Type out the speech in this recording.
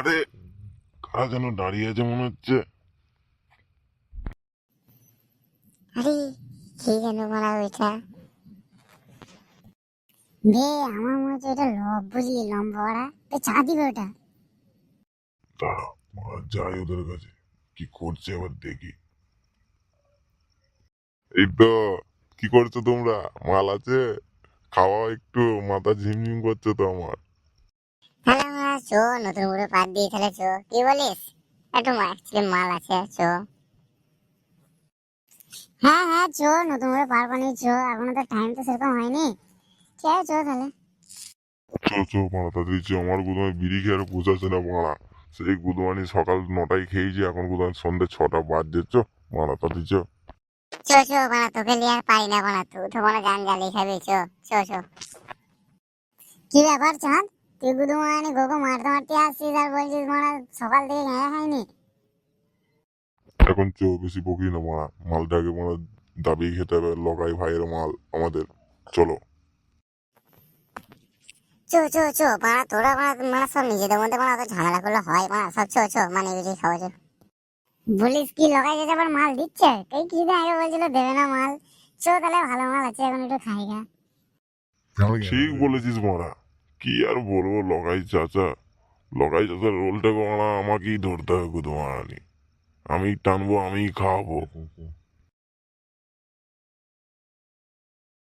আরে কারা যেন দাঁড়িয়ে আছে মনে হচ্ছে? আরে কি যেন বলা ওইটা বে আমার মনে হচ্ছে এটা লব বুঝলি লম্বা তো চা দিবে ওটা। দাঁড়া মারা যাই ওদের কাছে। কি করছে এবার দেখি। এই তো কি করছ তোমরা? মাল আছে? খাওয়া একটু মাথা ঝিমঝিম করছে তো আমরা। চো নতুন করে পাত দিয়ে তাহলে চো কি বলিস? একটু অ্যাকচুয়ালি মাল আছে চো হ্যাঁ হ্যাঁ চো নতুন করে পারব নি চো এখনও তো টাইম তো সেরকম হয়নি। আছে চো তাহলে? চো চো মারা তাড়াতাড়ি চো আমার গুদমানি বিড়ি খেয়ে আর পোষাচ্ছে না মারা। সেই গুদমানি সকাল নটায় খেয়েছি এখন গুদমানি সন্ধ্যে ছটা বাজছে চো মারা তাড়াতাড়ি চো চো চো বানা তোকে লিয়ে আর পারি না বানা তুই তো গান খাবি চো চো চো কি ব্যাপার চাঁদ? তুই গুদু মানে গোগো মারতে মারতে আসছিস আর বলছিস মারা সকাল থেকে খাইনি এখন চো বেশি বকি না মারা। মালটাকে মারা দাবিয়ে খেতে হবে লগাই ভাইয়ের মাল আমাদের। চলো। চো চো চো বানা তোরা বানা মানে সব নিজেদের মধ্যে অত ঝামেলা করলে হয় বানা সব চো চো মানে বেশি খাওয়া চো। বলিস কি লগাই যেতে আবার মাল দিচ্ছে? তুই কি আগে বলছিল দেবে না মাল। চো তাহলে ভালো মাল আছে এখন একটু খাই গা। ঠিক বলেছিস মারা। কি আর বলব? লগাই চাচা, লগাই চাচার রোলটা মারা আমাকেই ধরতে হবে গুদমারানি আমি টানবো আমি খাওয়াবো।